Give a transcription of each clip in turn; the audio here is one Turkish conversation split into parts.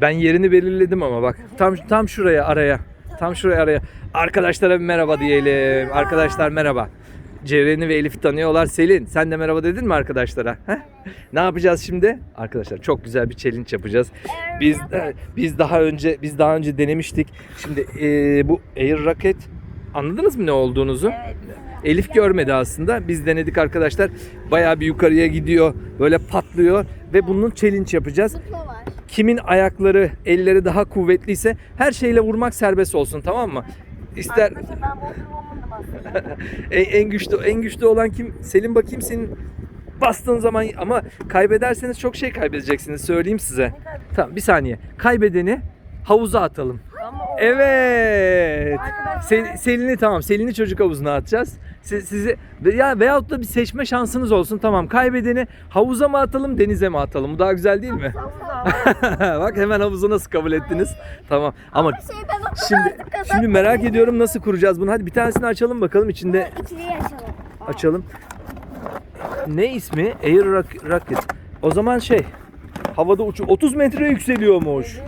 Ben yerini belirledim ama bak. Tam tam şuraya araya. Tam şuraya araya. Arkadaşlara bir merhaba diyelim. Arkadaşlar merhaba. Ceren'i ve Elif'i tanıyorlar. Selin sen de merhaba dedin mi arkadaşlara? Heh? Ne yapacağız şimdi? Arkadaşlar çok güzel bir challenge yapacağız. Biz e, biz daha önce biz daha önce denemiştik. Şimdi e, bu Air Rocket anladınız mı ne olduğunuzu? Evet. Elif görmedi aslında. Biz denedik arkadaşlar. Bayağı bir yukarıya gidiyor. Böyle patlıyor ve bunun challenge yapacağız. Kimin ayakları, elleri daha kuvvetliyse her şeyle vurmak serbest olsun tamam mı? İster en, en güçlü en güçlü olan kim? Selim bakayım senin bastığın zaman ama kaybederseniz çok şey kaybedeceksiniz söyleyeyim size. Tamam bir saniye. Kaybedeni havuza atalım. Evet. Sel, Selin'i tamam. Selin'i çocuk havuzuna atacağız. Siz, sizi ya veyahut da bir seçme şansınız olsun. Tamam. Kaybedeni havuza mı atalım, denize mi atalım? Bu daha güzel değil mi? havuza. Bak hemen havuzu nasıl kabul ettiniz? Tamam. Ama Şey ben o kadar şimdi şimdi merak ediyorum nasıl kuracağız bunu. Hadi bir tanesini açalım bakalım içinde İkiliyi açalım. açalım. Ne ismi? Air Rock- Rocket. O zaman şey havada uçu 30 metre yükseliyormuş.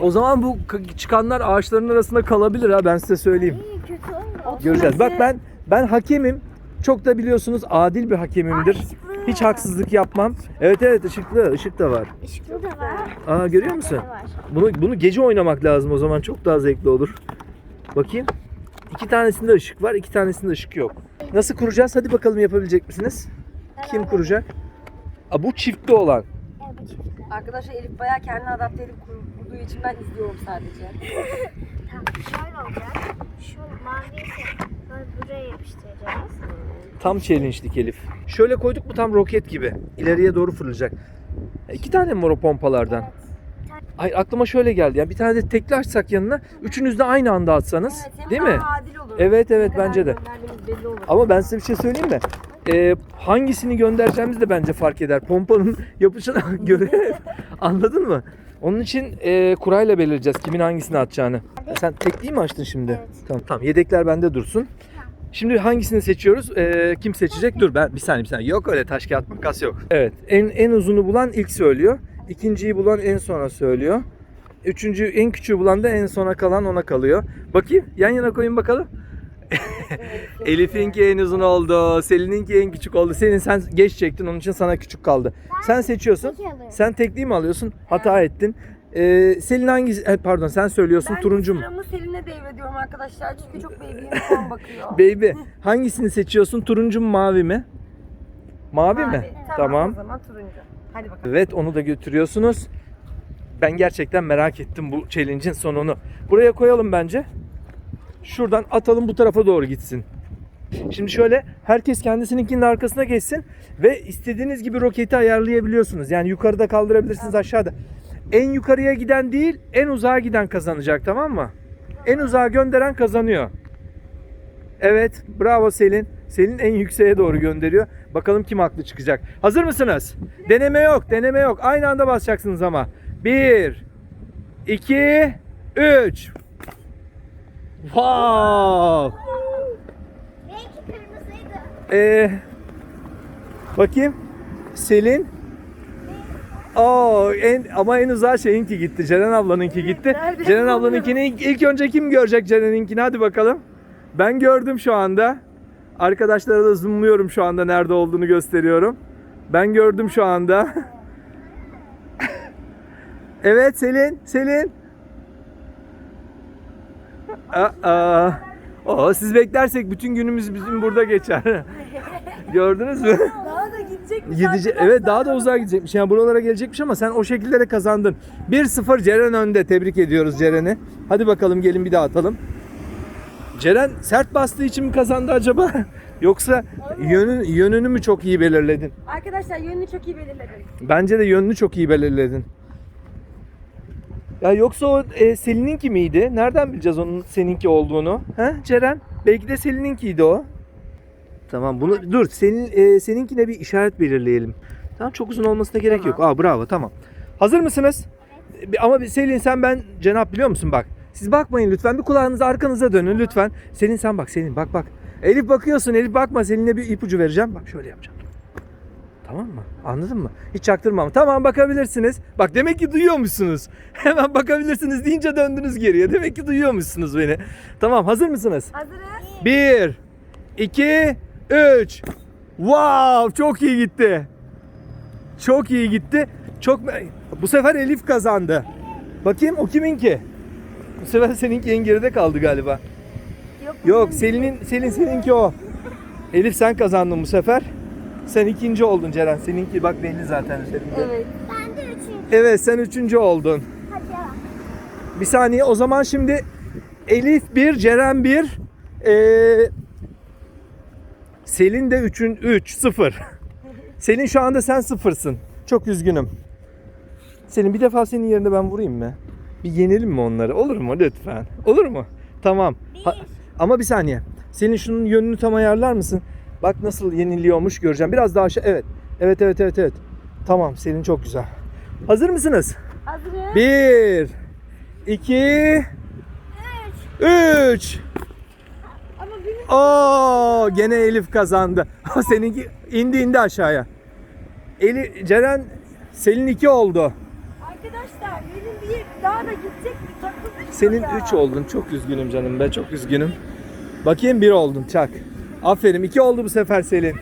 O zaman bu çıkanlar ağaçların arasında kalabilir ha ben size söyleyeyim. İyi kötü olmuyor. Göreceğiz. Bak ben ben hakemim. Çok da biliyorsunuz adil bir hakemimdir. Hiç haksızlık yapmam. Evet evet ışıklı, ışık da var. Işıklı da var. Aa görüyor musun? Bunu bunu gece oynamak lazım o zaman çok daha zevkli olur. Bakayım. İki tanesinde ışık var, iki tanesinde ışık yok. Nasıl kuracağız? Hadi bakalım yapabilecek misiniz? Kim kuracak? Aa, bu çiftli olan. Arkadaşlar Elif bayağı kendini adapte edip kur- kurduğu için ben izliyorum sadece. Tamam şöyle olacak. Şu mavi ise böyle buraya yapıştıracağız. Tam challenge'lik Elif. Şöyle koyduk mu tam roket gibi. İleriye doğru fırlayacak. E, İki tane mi var o pompalardan? Ay aklıma şöyle geldi. Yani bir tane de tekli açsak yanına, üçünüz de aynı anda atsanız, Evet, değil mi? adil olur. Evet, evet, bence de. gönderdiğimiz belli olur. Ama ben size bir şey söyleyeyim mi? Ee, hangisini göndereceğimiz de bence fark eder. Pompanın yapışına göre anladın mı? Onun için e, kurayla belirleyeceğiz kimin hangisini atacağını. E, sen tekliği mi açtın şimdi? Evet. Tamam tamam yedekler bende dursun. Şimdi hangisini seçiyoruz? Ee, kim seçecek? Dur ben bir saniye bir saniye. Yok öyle taş kağıt makas yok. Evet. En en uzunu bulan ilk söylüyor. İkinciyi bulan en sonra söylüyor. Üçüncü en küçüğü bulan da en sona kalan ona kalıyor. Bakayım yan yana koyun bakalım. Elif'inki en uzun oldu. Selin'inki en küçük oldu. Senin sen geç çektin onun için sana küçük kaldı. Sen seçiyorsun. Alıyorum. Sen tekliği mi alıyorsun? Hata ettin. Ee, Selin hangisi? eh, pardon sen söylüyorsun ben turuncu mu? sıramı Selin'e devrediyorum arkadaşlar çünkü çok baby'ye son bakıyor. Baby hangisini seçiyorsun? Turuncu mu mavi mi? Mavi, mi? Mavi. Tamam. O zaman turuncu. Hadi bakalım. Evet onu da götürüyorsunuz. Ben gerçekten merak ettim bu challenge'in sonunu. Buraya koyalım bence. Şuradan atalım bu tarafa doğru gitsin. Şimdi şöyle herkes kendisininkinin arkasına geçsin ve istediğiniz gibi roketi ayarlayabiliyorsunuz. Yani yukarıda kaldırabilirsiniz aşağıda. En yukarıya giden değil en uzağa giden kazanacak tamam mı? En uzağa gönderen kazanıyor. Evet bravo Selin. Selin en yükseğe doğru gönderiyor. Bakalım kim haklı çıkacak. Hazır mısınız? Deneme yok deneme yok. Aynı anda basacaksınız ama. 1 2 3 Wow! Belki kırmızıydı. Ee, bakayım. Selin. Oo, en, ama en uzağa şeyinki gitti. Ceren ablanınki gitti. Nerede? Ceren ablanınkini ilk, ilk önce kim görecek Ceren'inkini? Hadi bakalım. Ben gördüm şu anda. Arkadaşlara da zoomluyorum şu anda nerede olduğunu gösteriyorum. Ben gördüm şu anda. evet Selin, Selin. Aa, o siz beklersek bütün günümüz bizim burada geçer. Gördünüz mü? Daha da gidecek Gidecek. Evet daha da uzağa gidecekmiş. Yani buralara gelecekmiş ama sen o şekilde de kazandın. 1-0 Ceren önde. Tebrik ediyoruz Ceren'i. Hadi bakalım gelin bir daha atalım. Ceren sert bastığı için mi kazandı acaba? Yoksa yönün, yönünü mü çok iyi belirledin? Arkadaşlar yönünü çok iyi belirledim. Bence de yönünü çok iyi belirledin. Ya yoksa o e, Selin'inki miydi? Nereden bileceğiz onun seninki olduğunu? He Ceren? Belki de Selin'inkiydi o. Tamam bunu dur senin e, seninkine bir işaret belirleyelim. Tamam çok uzun olmasına gerek yok. Aa bravo tamam. Hazır mısınız? Bir- Ama bir- Selin sen ben Cenap biliyor musun bak. Siz bakmayın lütfen bir kulağınızı arkanıza dönün lütfen. Selin sen bak Selin bak bak. Elif bakıyorsun Elif bakma Selin'e bir ipucu vereceğim. Bak şöyle yapacağım. Tamam mı? Anladın mı? Hiç çaktırmam. Tamam bakabilirsiniz. Bak demek ki duyuyormuşsunuz. Hemen bakabilirsiniz deyince döndünüz geriye. Demek ki duyuyormuşsunuz beni. Tamam hazır mısınız? Hazırız. Bir, iki, üç. Wow çok iyi gitti. Çok iyi gitti. Çok bu sefer Elif kazandı. Bakayım o kiminki? Bu sefer seninki en geride kaldı galiba. Yok. Yok Selin'in Selin seninki o. Elif sen kazandın bu sefer. Sen ikinci oldun Ceren. Seninki bak belli zaten üzerinde. Evet. Ben de üçüncü. Evet sen üçüncü oldun. Hadi. Bir saniye o zaman şimdi Elif 1, Ceren 1, ee, Selin de 3'ün 3, 0. Selin şu anda sen sıfırsın. Çok üzgünüm. Selin bir defa senin yerine ben vurayım mı? Bir yenelim mi onları? Olur mu lütfen? Olur mu? Tamam. Ha- ama bir saniye. Selin şunun yönünü tam ayarlar mısın? Bak nasıl yeniliyormuş göreceğim. Biraz daha aşağı. Evet. Evet evet evet evet. Tamam Selin çok güzel. Hazır mısınız? Hazırız. Bir, iki, üç. Ama benim Oo, gene Elif kazandı. Seninki indi indi aşağıya. Eli, Ceren, Selin iki oldu. arkadaşlar benim bir daha da gidecek bir takıldı. Senin ya. üç oldun. Çok üzgünüm canım be, çok üzgünüm. Bakayım bir oldun, çak. Aferin, iki oldu bu sefer Selin.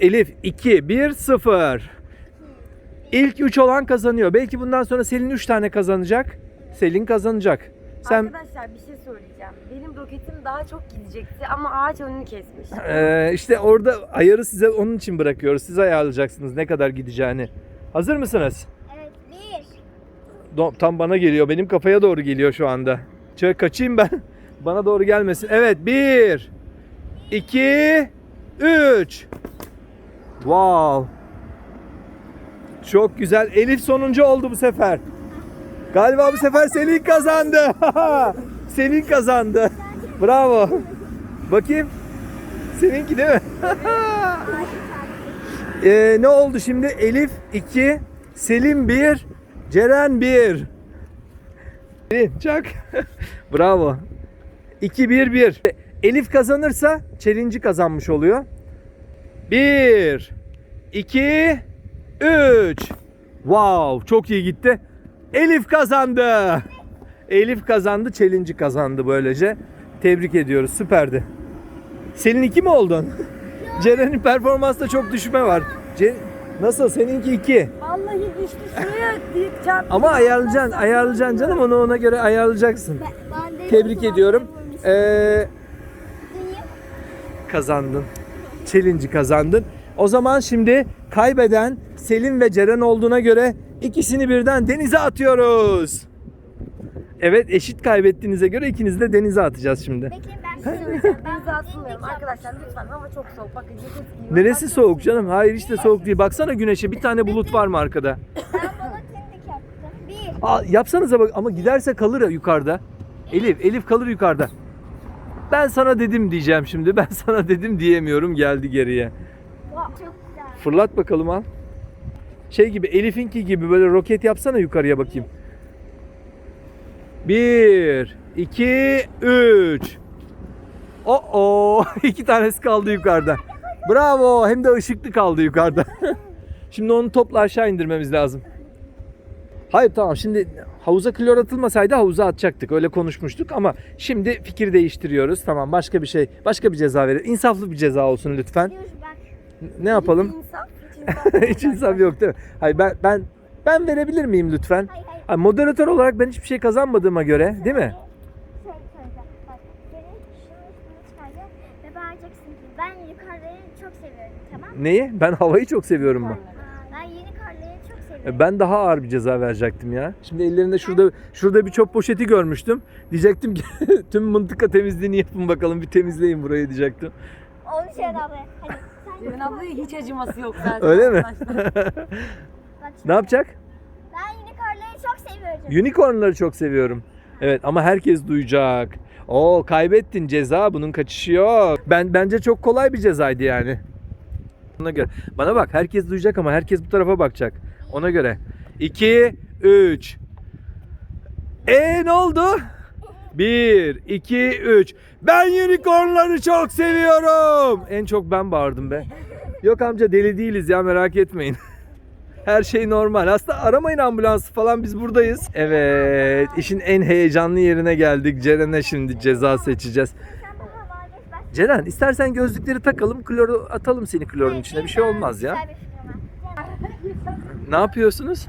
Elif 2, 1, 0. İlk 3 olan kazanıyor. Belki bundan sonra Selin 3 tane kazanacak. Selin kazanacak. Sen Arkadaşlar bir şey söyleyeceğim. Benim roketim daha çok gidecekti ama ağaç önünü kesmiş. Ee, işte orada ayarı size onun için bırakıyoruz. Siz ayarlayacaksınız ne kadar gideceğini. Hazır mısınız? Evet. Bir. Do- Tam bana geliyor. Benim kafaya doğru geliyor şu anda. Şöyle kaçayım ben. Bana doğru gelmesin. Evet. Bir. iki, Üç. Wow. Çok güzel. Elif sonuncu oldu bu sefer. Galiba bu sefer Selin kazandı. Selin kazandı. Bravo. Bakayım. Seninki değil mi? Ee, ne oldu şimdi? Elif 2, Selim 1, Ceren 1. Selin çak. Bravo. 2 1 1. Elif kazanırsa challenge'ı kazanmış oluyor. 1 2 3. Wow, çok iyi gitti. Elif kazandı. Elif kazandı, challenge'ı kazandı böylece. Tebrik ediyoruz. Süperdi. Selin 2 mi oldun? Ceren'in performansta çok düşme var. Ce- Nasıl? Seninki 2. Vallahi düştü şuraya çarptı. Ama ayarlayacaksın, ayarlayacaksın canım onu ona göre ayarlayacaksın. Ben de Tebrik ediyorum. Ee, kazandın. Challenge'ı kazandın. O zaman şimdi kaybeden Selin ve Ceren olduğuna göre ikisini birden denize atıyoruz. Evet eşit kaybettiğinize göre ikinizi de denize atacağız şimdi. Bekle ben. Ben zatılmıyorum arkadaşlar lütfen hava çok soğuk. Bakın ceket giyiyorum. Neresi soğuk canım? Hayır işte soğuk değil. Baksana güneşe bir tane bulut var mı arkada? Ben balık tindik yaptım. Bir. Aa, yapsanıza bak ama giderse kalır ya yukarıda. Elif, Elif kalır yukarıda. Ben sana dedim diyeceğim şimdi. Ben sana dedim diyemiyorum geldi geriye. Fırlat bakalım al. Şey gibi Elif'inki gibi böyle roket yapsana yukarıya bakayım. Bir, iki, üç. O o iki tanesi kaldı yukarıda. Bravo hem de ışıklı kaldı yukarıda. Şimdi onu topla aşağı indirmemiz lazım. Hayır tamam şimdi havuza klor atılmasaydı havuza atacaktık. Öyle konuşmuştuk ama şimdi fikir değiştiriyoruz. Tamam başka bir şey, başka bir ceza verir. İnsaflı bir ceza olsun lütfen. Ne yapalım? Hiç insaf, yok değil mi? Hayır ben ben ben verebilir miyim lütfen? Hayır hayır. Hayır, moderatör olarak ben hiçbir şey kazanmadığıma göre, değil mi? Ben yukarıları çok seviyorum tamam mı? Neyi? Ben havayı çok seviyorum Ben yeni karları çok seviyorum. E, Ben daha ağır bir ceza verecektim ya. Şimdi ellerinde şurada şurada bir çöp poşeti görmüştüm. Diyecektim ki tüm mıntıka temizliğini yapın bakalım bir temizleyin burayı diyecektim. Onu söyle abi. Ceren ablaya hiç acıması yok zaten. Öyle mi? Ne yapacak? Ben yeni karları çok seviyorum. Unicornları çok seviyorum. Evet ama herkes duyacak. Oo kaybettin ceza bunun kaçışı yok. Ben bence çok kolay bir cezaydı yani. Göre. Bana bak herkes duyacak ama herkes bu tarafa bakacak. Ona göre. 2 3 E ne oldu? 1, 2, 3. Ben unicornları çok seviyorum. En çok ben bağırdım be. Yok amca deli değiliz ya merak etmeyin. Her şey normal. Aslında aramayın ambulansı falan biz buradayız. Evet işin en heyecanlı yerine geldik. Ceren'e şimdi ceza seçeceğiz. Ceren istersen gözlükleri takalım kloru atalım seni klorun içine bir şey olmaz ya. Güzel bir fikrim var. Ne yapıyorsunuz?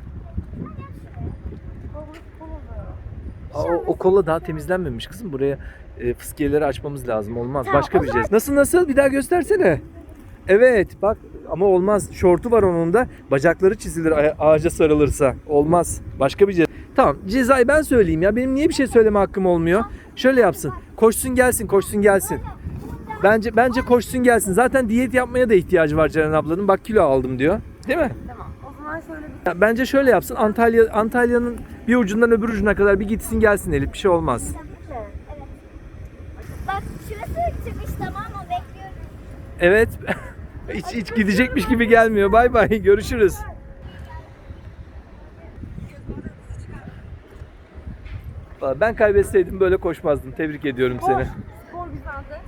Aa, o, o kola daha temizlenmemiş kızım. Buraya e, fıskiyeleri açmamız lazım. Olmaz. Tamam, Başka o bir zaman- ceza. Nasıl nasıl? Bir daha göstersene. Evet bak ama olmaz. Şortu var onun da. Bacakları çizilir ağaca sarılırsa. Olmaz. Başka bir ceza. Tamam cezayı ben söyleyeyim ya. Benim niye bir şey söyleme hakkım olmuyor? Şöyle yapsın. Koşsun gelsin, koşsun gelsin. Bence bence koşsun gelsin. Zaten diyet yapmaya da ihtiyacı var Ceren ablanın. Bak kilo aldım diyor. Değil mi? Tamam. O zaman şöyle bir Ya Bence şöyle yapsın. Antalya Antalya'nın bir ucundan öbür ucuna kadar bir gitsin gelsin Elif. Bir şey olmaz. Evet. Bak şurası çıkış tamam mı? Bekliyorum. Evet. hiç, hiç gidecekmiş gibi gelmiyor. Bay bay. Görüşürüz. Vallahi Ben kaybetseydim böyle koşmazdım. Tebrik ediyorum seni. spor güzeldi.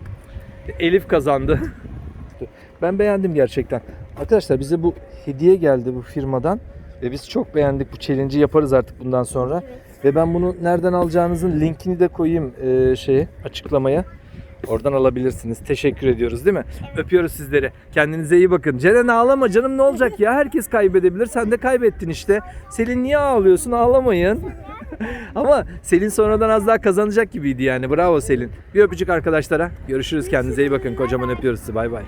Elif kazandı. Ben beğendim gerçekten. Arkadaşlar bize bu hediye geldi bu firmadan. Ve biz çok beğendik bu challenge'i yaparız artık bundan sonra. Ve ben bunu nereden alacağınızın linkini de koyayım e, şeye açıklamaya. Oradan alabilirsiniz. Teşekkür ediyoruz değil mi? Öpüyoruz sizleri. Kendinize iyi bakın. Ceren ağlama canım ne olacak ya? Herkes kaybedebilir. Sen de kaybettin işte. Selin niye ağlıyorsun? Ağlamayın. Ama Selin sonradan az daha kazanacak gibiydi yani. Bravo Selin. Bir öpücük arkadaşlara. Görüşürüz. Kendinize iyi bakın. Kocaman öpüyoruz sizi. Bay bay.